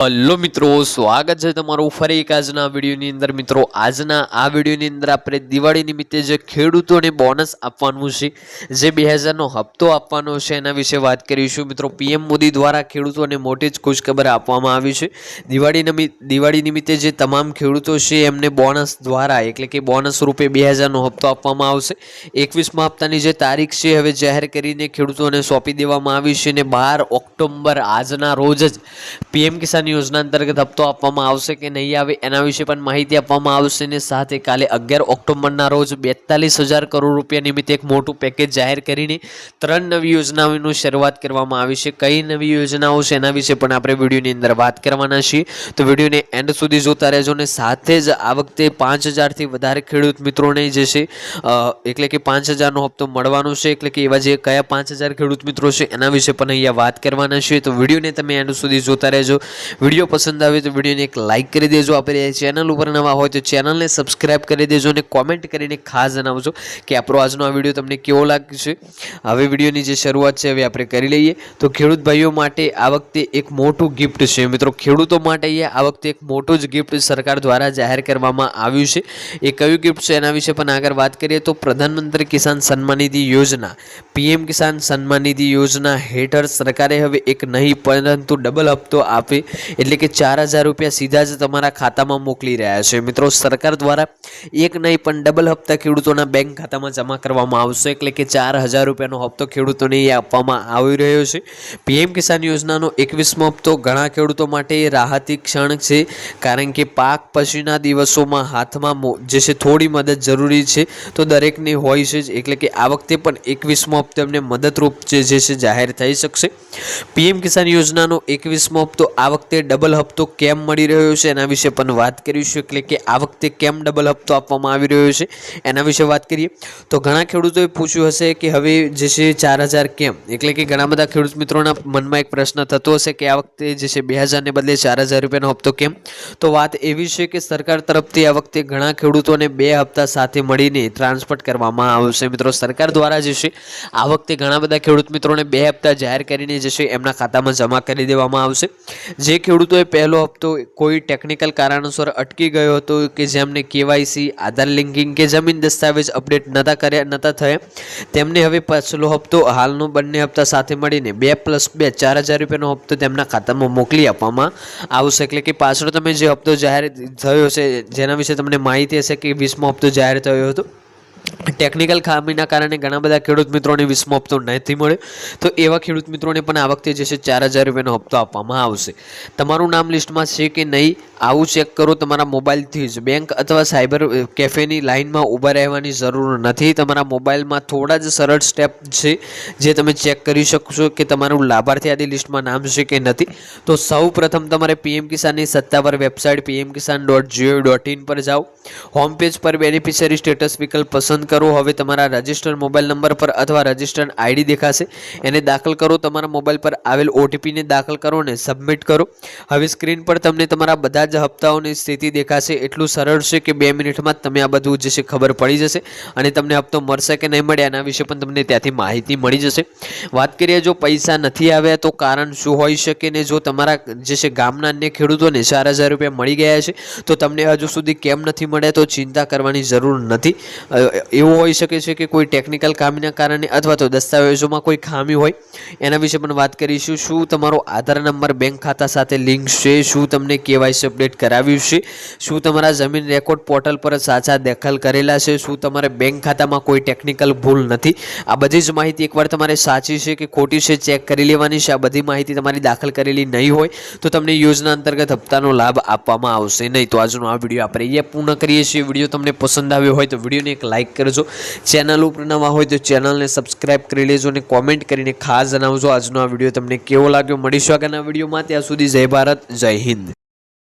Hello મિત્રો, સ્વાગત છે તમારું ફરી એક આજના વિડીયોની અંદર. મિત્રો, આજના આ વિડીયોની અંદર આપણે દિવાળી નિમિત્તે જે ખેડૂતોને બોનસ આપવાનું છે, જે બે હજારનો હપ્તો આપવાનો છે, એના વિશે વાત કરીશું. મિત્રો, પીએમ મોદી દ્વારા ખેડૂતોને મોટી જ ખુશખબર આપવામાં આવી છે. દિવાળી દિવાળી નિમિત્તે જે તમામ ખેડૂતો છે, એમને બોનસ દ્વારા, એટલે કે બોનસ રૂપે બે હજારનો હપ્તો આપવામાં આવશે. એકવીસમા હપ્તાની જે તારીખ છે, હવે જાહેર કરીને ખેડૂતોને સોંપી દેવામાં આવી છે અને બાર ઓક્ટોબર આજના રોજ જ પીએમ કિસાન યોજના અંતર્ગત હપ્તો આપવામાં આવશે કે નહીં આવે એના વિશે પણ માહિતી આપવામાં આવશે ને સાથે કાલે અગિયાર ઓક્ટોબરના રોજ બેતાલીસ હજાર કરોડ રૂપિયા નિમિત્તે એક મોટું પેકેજ જાહેર કરીને ત્રણ નવી યોજનાઓની શરૂઆત કરવામાં આવી છે. કઈ નવી યોજનાઓ છે એના વિશે પણ આપણે વિડીયોની અંદર વાત કરવાના છીએ. તો વિડીયોને એન્ડ સુધી જોતા રહેજો ને સાથે જ આ વખતે પાંચ હજારથી વધારે ખેડૂત મિત્રોને જે છે એટલે કે પાંચ હજારનો હપ્તો મળવાનો છે. એટલે કે એવા જે કયા પાંચ હજાર ખેડૂત મિત્રો છે એના વિશે પણ અહીંયા વાત કરવાના છીએ. તો વિડીયોને તમે એન્ડ સુધી જોતા રહેજો. વીડિયો પસંદ આવે તો વિડીયોને એક લાઇક કરી દેજો. આપણે ચેનલ ઉપર નવા હોય તો ચેનલને સબસ્ક્રાઈબ કરી દેજો અને કોમેન્ટ કરીને ખાસ જણાવજો કે આપણો આજનો આ વીડિયો તમને કેવો લાગશે હવે વિડીયોની જે શરૂઆત છે હવે આપણે કરી લઈએ. તો ખેડૂત ભાઈઓ માટે આ વખતે એક મોટું ગિફ્ટ છે. મિત્રો, ખેડૂતો માટે આ વખતે એક મોટું જ ગિફ્ટ સરકાર દ્વારા જાહેર કરવામાં આવ્યું છે. એ કયું ગિફ્ટ છે એના વિશે પણ આગળ વાત કરીએ તો પ્રધાનમંત્રી કિસાન સન્માન નિધિ યોજના. પીએમ કિસાન સન્માન નિધિ યોજના હેઠળ સરકારે હવે એક નહીં, પરંતુ ડબલ હપ્તો આપે એટલે કે ચાર હજાર રૂપિયા સીધા જ તમારા ખાતામાં મોકલી રહ્યા છે. મિત્રો, સરકાર દ્વારા એક નહીં, પણ ડબલ હપ્તા ખેડૂતોના બેંક ખાતામાં જમા કરવામાં આવશે. એટલે કે ચાર હજાર રૂપિયાનો હપ્તો ખેડૂતોને આપવામાં આવી રહ્યો છે. પીએમ કિસાન યોજનાનો એકવીસમો હપ્તો ઘણા ખેડૂતો માટે રાહતી ક્ષણ છે, કારણ કે પાક પછીના દિવસોમાં હાથમાં જે છે, થોડી મદદ જરૂરી છે. તો દરેકને હોય છે જ. એટલે કે આ વખતે પણ એકવીસમો હપ્તો એમને મદદરૂપ જે છે, જાહેર થઈ શકશે. પીએમ કિસાન યોજનાનો એકવીસમો હપ્તો આ વખતે ડબલ હપ્તો કેમ મળી રહ્યો છે? એના વિશે પણ વાત કરીશું. એટલે કે આ વખતે કેમ ડબલ હપ્તો આપવામાં આવી રહ્યો છે? એના વિશે વાત કરીએ. તો ઘણા ખેડૂતોએ પૂછ્યું હશે કે હવે જે છે ચાર હજાર કેમ? એટલે કે ઘણા બધા ખેડૂત મિત્રોના મનમાં એક પ્રશ્ન થતો હશે કે આ વખતે જે છે બે હજારને બદલે ચાર હજાર રૂપિયાનો હપ્તો કેમ? તો વાત એવી છે કે સરકાર તરફથી આ વખતે ઘણા ખેડૂતોને બે હપ્તા સાથે મળીને ટ્રાન્સપોર્ટ કરવામાં આવશે. મિત્રો, સરકાર દ્વારા જે છે આ વખતે ઘણા બધા ખેડૂત મિત્રોને બે હપ્તા જાહેર કરીને જે છે એમના ખાતામાં જમા કરી દેવામાં આવશે. જે ખેડૂતોએ પહેલો હપ્તો કોઈ ટેકનિકલ કારણોસર અટકી ગયો હતો કે જેમને કેવાયસી આધાર લિંકિંગ કે જમીન દસ્તાવેજ અપડેટ નતા કર્યા, નતા થયા. તેમને હવે પાછલો હપ્તો હાલનો બંને હપ્તા સાથે મળીને બે પ્લસ બે, ચાર હજાર રૂપિયાનો હપ્તો તેમના ખાતામાં મોકલી આપવામાં આવશે. એટલે કે પાછળ તમે જે હપ્તો જાહેર થયો છે, જેના વિશે તમને માહિતી હશે કે વીસમો હપ્તો જાહેર થયો હતો? ટેકનિકલ ખામીના કારણે ઘણા બધા ખેડૂત મિત્રોને વીસમો હપ્તો નથી મળ્યો. તો એવા ખેડૂત મિત્રોને પણ આ વખતે જે છે ચાર હજાર રૂપિયાનો હપ્તો આપવામાં આવશે. તમારું નામ લિસ્ટમાં છે કે નહીં, આવું ચેક કરો તમારા મોબાઈલથી જ. બેંક અથવા સાયબર કેફેની લાઇનમાં ઊભા રહેવાની જરૂર નથી. તમારા મોબાઈલમાં થોડા જ સરળ સ્ટેપ છે જે તમે ચેક કરી શકશો કે તમારું લાભાર્થી આદિ લિસ્ટમાં નામ છે કે નથી. તો સૌ પ્રથમ તમારે પીએમ કિસાનની સત્તાવાર website PM Kisan dot gov dot in પર જાઓ. હોમ પેજ પર બેનિફિશિયરી સ્ટેટસ વિકલ્પ પસંદ કરો. હવે તમારા રજિસ્ટર્ડ મોબાઈલ નંબર પર અથવા રજિસ્ટર્ડ આઈડી દેખાશે. એને દાખલ કરો, તમારા મોબાઈલ પર આવેલ ઓટીપીને દાખલ કરો અને સબમિટ કરો. હવે સ્ક્રીન પર તમને તમારા બધા જ હપ્તાઓની સ્થિતિ દેખાશે. એટલું સરળ છે કે બે મિનિટમાં તમે આ બધું જે છે ખબર પડી જશે અને તમને હપ્તો મળશે કે નહીં મળે એના વિશે પણ તમને ત્યાંથી માહિતી મળી જશે. વાત કરીએ, જો પૈસા નથી આવ્યા તો કારણ શું હોઈ શકે ને જો તમારા જે છે ગામના અન્ય ખેડૂતોને ચાર હજાર રૂપિયા મળી ગયા છે, તો તમને હજુ સુધી કેમ નથી મળ્યા તો ચિંતા કરવાની જરૂર નથી. એવું હોઈ શકે છે કે કોઈ ટેકનિકલ ખામીના કારણે અથવા તો દસ્તાવેજોમાં કોઈ ખામી હોય, એના વિશે પણ વાત કરીશું. શું તમારો આધાર નંબર, બેંક ખાતા સાથે લિંક છે? શું તમને કેવાયસી અપડેટ કરાવ્યું છે? શું તમારા જમીન રેકોર્ડ પોર્ટલ પર સાચા દાખલ કરેલા છે? શું તમારે બેંક ખાતામાં કોઈ ટેકનિકલ ભૂલ નથી? આ બધી જ માહિતી એકવાર તમારે સાચી છે કે ખોટી છે, ચેક કરી લેવાની છે. આ બધી માહિતી તમારી દાખલ કરેલી નહીં હોય, તો તમને યોજના અંતર્ગત હપ્તાનો લાભ આપવામાં આવશે નહીં. તો આજનો આ વીડિયો આપણે અહીંયા પૂર્ણ કરીએ છીએ. વીડિયો તમને પસંદ આવ્યો હોય તો વિડીયોને એક લાઇક કરજો. ચેનલ ઉપર નવા હોય તો ચેનલને સબસ્ક્રાઇબ કરી લેજો અને કોમેન્ટ કરીને ખાસ જણાવજો. આજનો આ વીડિયો તમને કેવો લાગ્યો? મળીશું આગળના વિડીયોમાં. ત્યાં સુધી જય ભારત, જય હિન્દ.